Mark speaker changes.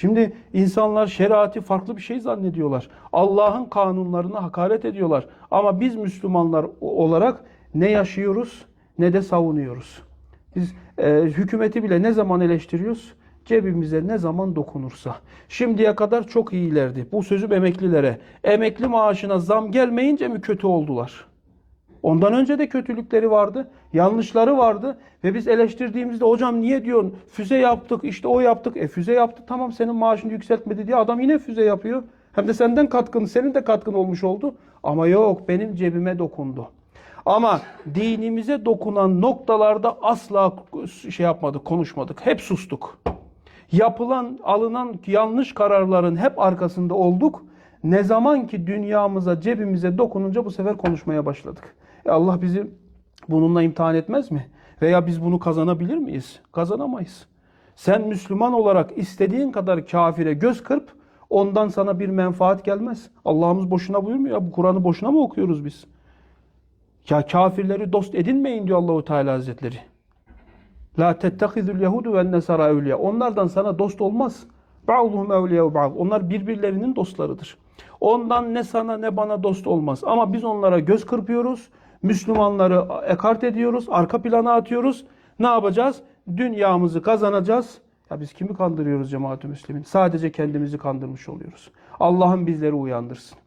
Speaker 1: Şimdi insanlar şeriatı farklı bir şey zannediyorlar. Allah'ın kanunlarına hakaret ediyorlar. Ama biz Müslümanlar olarak ne yaşıyoruz ne de savunuyoruz. Biz e, hükümeti bile ne zaman eleştiriyoruz? Cebimize ne zaman dokunursa. Şimdiye kadar çok iyilerdi. Bu sözüm emeklilere. Emekli maaşına zam gelmeyince mi kötü oldular? Ondan önce de kötülükleri vardı, yanlışları vardı ve biz eleştirdiğimizde hocam niye diyorsun füze yaptık işte o yaptık. E füze yaptı tamam senin maaşını yükseltmedi diye adam yine füze yapıyor. Hem de senden katkın, senin de katkın olmuş oldu. Ama yok benim cebime dokundu. Ama dinimize dokunan noktalarda asla şey yapmadık, konuşmadık. Hep sustuk. Yapılan, alınan yanlış kararların hep arkasında olduk. Ne zaman ki dünyamıza, cebimize dokununca bu sefer konuşmaya başladık. E Allah bizi bununla imtihan etmez mi? Veya biz bunu kazanabilir miyiz? Kazanamayız. Sen Müslüman olarak istediğin kadar kafire göz kırp, ondan sana bir menfaat gelmez. Allah'ımız boşuna buyurmuyor. Ya, bu Kur'an'ı boşuna mı okuyoruz biz? Ya kafirleri dost edinmeyin diyor Allahu Teala Hazretleri. La tettehizul yehudu ve nesara evliya. Onlardan sana dost olmaz. Ba'duhum evliya ba'd. Onlar birbirlerinin dostlarıdır. Ondan ne sana ne bana dost olmaz. Ama biz onlara göz kırpıyoruz. Müslümanları ekart ediyoruz. Arka plana atıyoruz. Ne yapacağız? Dünyamızı kazanacağız. Ya biz kimi kandırıyoruz cemaat-ü müslimin? Sadece kendimizi kandırmış oluyoruz. Allah'ım bizleri uyandırsın.